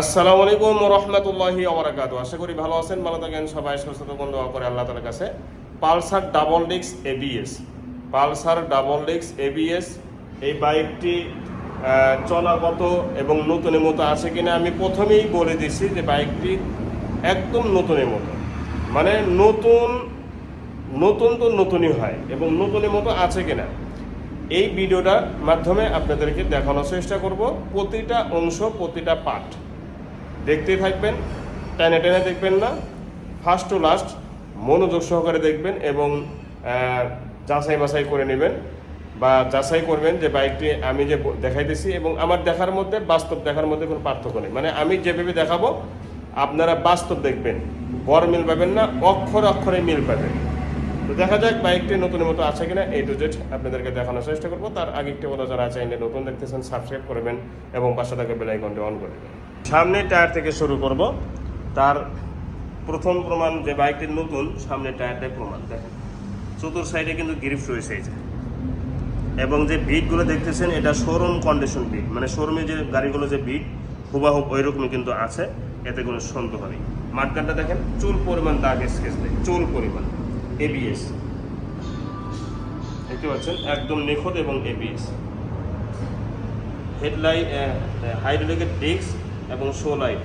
আসসালামু আলাইকুম রহমতুল্লাহি আবরাকাত আশা করি ভালো আছেন, ভালো থাকেন সবাই, সুস্থ দোয়া করে আল্লাহ তালার কাছে। পালসার ডাবল ডিক্স এবিএস পালসার ডাবল ডিক্স এবিএস এই বাইকটি চলাগত এবং নতুনের মতো আছে কিনা আমি প্রথমেই বলে দিছি যে বাইকটি একদম নতুনের মতো মানে নতুন নতুন তো নতুনই হয় এবং নতুনের মতো আছে কিনা, এই ভিডিওটার মাধ্যমে আপনাদেরকে দেখানোর চেষ্টা করব। প্রতিটা অংশ, প্রতিটা পার্ট। দেখতেই থাকবেন, টেনে টেনে দেখবেন না। ফার্স্ট টু লাস্ট মনোযোগ সহকারে দেখবেন এবং যাচাই বাছাই করে নেবেন বা যাচাই করবেন যে বাইকটি আমি যে দেখাইতেছি এবং আমার দেখার মধ্যে, বাস্তব দেখার মধ্যে কোনো পার্থক্য নেই। মানে আমি যেভাবে দেখাবো, আপনারা বাস্তব দেখবেন। গড় মিল পাবেন না, অক্ষরে অক্ষরে মিল পাবেন। তো দেখা যাক বাইকটি নতুনের মতো আছে কিনা। এই টু জেড আপনাদেরকে দেখানোর চেষ্টা করব। তার আগে একটি বলা যারা চাইলে নতুন দেখতেছেন, সাবস্ক্রাইব করবেন এবং পাশে থাকা বেল আইকনটি অন করে দেবেন। সামনে টায়ার থেকে শুরু করব। তার প্রথম প্রমাণ যে বাইকটি নতুন সামনে টায়ারটাই প্রমাণ। দেখেন, চতুর সাইডে কিন্তু গ্রিপ রয়েছে এই এবং যে বিটগুলো দেখতেছেন, এটা শোরুম কন্ডিশন বিট মানে শোরুমে যে গাড়িগুলো যে বিট হুবাহুব ওই রকমই কিন্তু আছে। এতে কোনো সন্দেহ নেই। মাঠগানটা দেখেন, চুল পরিমাণ দাগ স্কেচ নেই চুল পরিমাণ। এবিএস দেখতে পাচ্ছেন, একদম নিখুঁত এবং এবিএস হেডলাইট হাইড্রোলিকের ডিস্ক এবং শো লাইট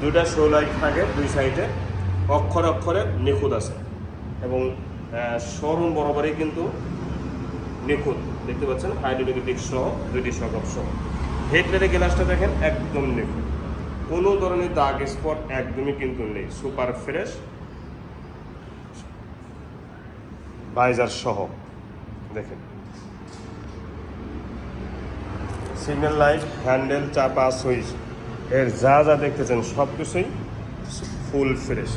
দুইটা শো লাইট থাকে দুই সাইডে অক্ষরে অক্ষরে নিখুঁত আছে। এবং শোরুম বরাবরই কিন্তু নিখুঁত। দেখতে পাচ্ছেন? হাইড্রোলিকের ডিস্ক সহ দুইটি সকপ সহ হেডলাইটের গ্লাসটা দেখেন, একদম নিখুঁত। কোনো ধরনের দাগ স্পট একদমই কিন্তু নেই। সুপার ফ্রেশ ভাইজার সহ। দেখেন। সিগন্যাল লাইট হ্যান্ডেল চাপা সুইচ। এর যা যা দেখতেছেন সব কিছুই ফুল ফ্রেশ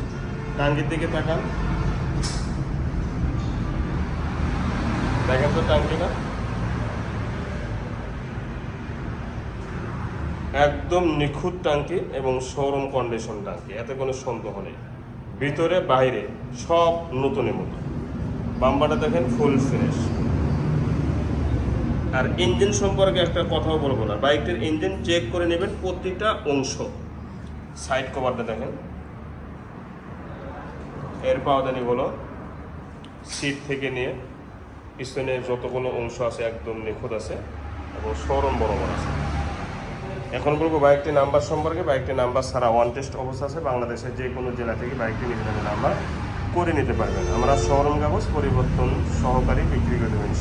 টাঙ্কির দিকে তাকান। দেখেন তো টাঙ্কিটা একদম নিখুঁত টাঙ্কি এবং শোরুম কন্ডিশন টাঙ্কি এতে কোনো সন্দেহ নেই। ভিতরে বাইরে সব নতুনের মতো। বাম্বারটা দেখেন ফুল ফ্রেশ আর ইঞ্জিন সম্পর্কে একটা কথাও বলব না। বাইকটির ইঞ্জিন চেক করে নেবেন প্রতিটা অংশ। সাইড কভারটা দেখেন। এর পাওদানিগুলো সিট থেকে নিয়ে পিছনে যতগুলো অংশ আছে একদম নিখুঁত আছে এবং শোরুম বরাবর আছে। এখন বলব বাইকটির নাম্বার সম্পর্কে বাইকটির নাম্বার ছাড়া ওয়ান টেস্ট অবস্থা আছে। বাংলাদেশের যে কোনো জেলা থেকে বাইকটি নিজেদের নাম্বার করে নিতে পারবেন। আমরা শোরুম কাগজ পরিবর্তন সহকারী বিক্রি করে দেবেন।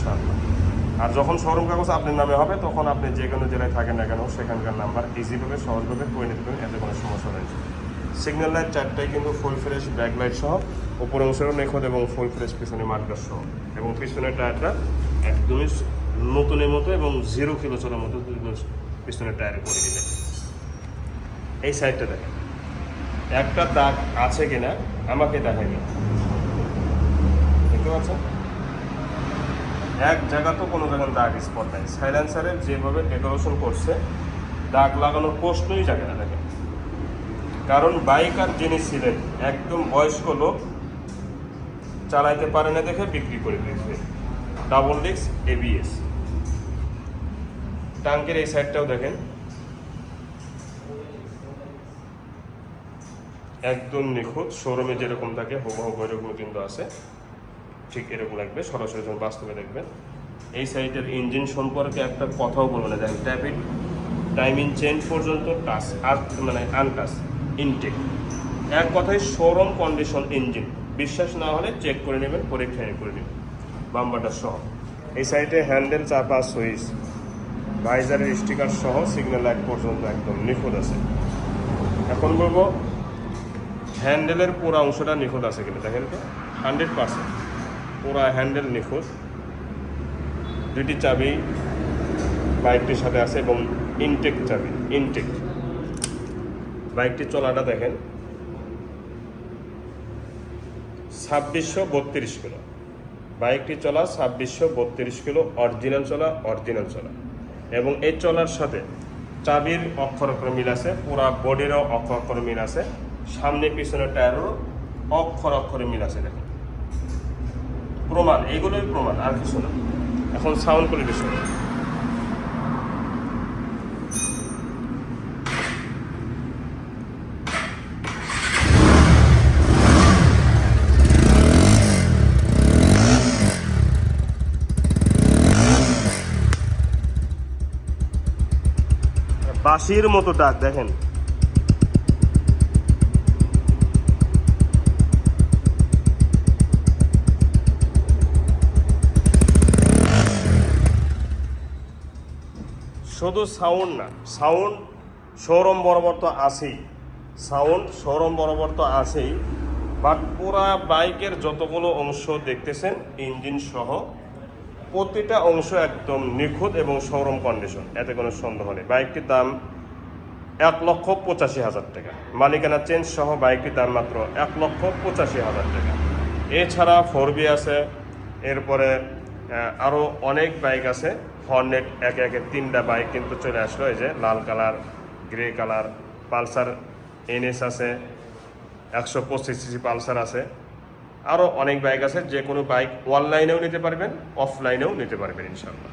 আর যখন শোরুম কাগজ আপনার নামে হবে, তখন আপনি যে কোনো জেলায় থাকেন না কেন, সেখানকার নাম্বার ইজিভাবে সহজভাবে করে নিতে পারেন, এতে কোনো সমস্যা নেই। সিগন্যাল লাইট চারটাই কিন্তু ফুল ফ্রেশ ব্যাক লাইট সহ, উপর অংশেরও নিখুঁত এবং ফুল ফ্রেশ পিছনে মার্কার সহ। এবং পিছনের টায়ারটা একদমই নতুনের মতো এবং জিরো কিলো চলার মতো পিছনের টায়ারে করে দিলে এই সাইডটা দেখেন। একটা দাগ আছে কিনা, আমাকে দেখায়নি। দেখতে পাচ্ছেন? এক জায়গা তো কোনো জায়গায় দাগ স্পট নাই। সাইলেন্সারের যেভাবে ডেকোরেশন করছে, দাগ লাগানোর প্রশ্নই জাগে না দেখেন কারণ বাইকার যিনি ছিলেন, একদম বয়স্ক লোক, চালাইতে পারে না দেখে বিক্রি করে দিয়েছে। ডাবল ডিক্স এবিএস টাঙ্কের এই সাইডটাও দেখেন। একদম নিখুঁত শোরুমে যেরকম থাকে, হুবহু এরকম কিন্তু আছে। ঠিক এরকম লাগবে, সরাসরি যখন বাস্তবে দেখবেন। এই সাইডের ইঞ্জিন সম্পর্কে একটা কথাও বলব না, দেখেন ট্যাপিড টাইমিং চেঞ্জ পর্যন্ত টাচ আর মানে আনটাচ ইনটেক এক কথায় শোরুম কন্ডিশন ইঞ্জিন বিশ্বাস না হলে চেক করে নেবেন, পরীক্ষা করে নেবেন বাম্বারটা সহ। এই সাইডে হ্যান্ডেল চাপা সুইচ ভাইজারের স্টিকার সহ সিগন্যাল লাইট পর্যন্ত একদম নিখুঁত আছে। এখন বলব হ্যান্ডেলের পুরো অংশটা নিখুঁত আছে কিনা, দেখেন তো হান্ড্রেড পার্সেন্ট পুরা হ্যান্ডেল নিখুঁত দুটি চাবি বাইকটির সাথে আছে এবং ইনটেক চাবি ইনটেক বাইকটি চলাটা দেখেন। ছাব্বিশশো বত্রিশ কিলো। বাইকটি চলা ছাব্বিশশো বত্রিশ কিলো অরিজিনাল চলা অরিজিনাল চলা। এবং এই চলার সাথে চাবির অক্ষর অক্ষর মিল আছে, পুরা বডিরও অক্ষর অক্ষর মিল আছে। সামনে পিছনে টায়ারও অক্ষর অক্ষরে মিল আছে দেখেন। প্রমাণ এগুলোই প্রমাণ আর কিছু না। এখন সাউন্ড কোয়ালিটি শুনুন বাঁশির মতো ডাক দেখেন। শুধু সাউন্ড না, সাউন্ড শোরুম বরাবর তো আছেই। সাউন্ড শোরুম বরাবর তো আছেই। বাট পুরা বাইকের যতগুলো অংশ দেখতেছেন, ইঞ্জিন সহ প্রতিটা অংশ একদম নিখুঁত এবং শোরুম কন্ডিশন, এতে কোনো সন্দেহ নেই। বাইকটির দাম এক লক্ষ পঁচাশি হাজার টাকা। মালিকানা চেঞ্জ সহ বাইকটির দাম মাত্র এক লক্ষ পঁচাশি হাজার টাকা। এছাড়া ফোর বি আছে, এরপরে আরও অনেক বাইক আছে। হর্নেট একে একে তিনটা বাইক কিন্তু চলে আসলো। এই যে লাল colour grey colour Pulsar NS আছে, একশো পঁচিশ সিসি পালসার আছে। আরও অনেক বাইক আছে, যে কোনো বাইক অনলাইনেও নিতে পারবেন অফলাইনেও নিতে পারবেন ইনশাল্লাহ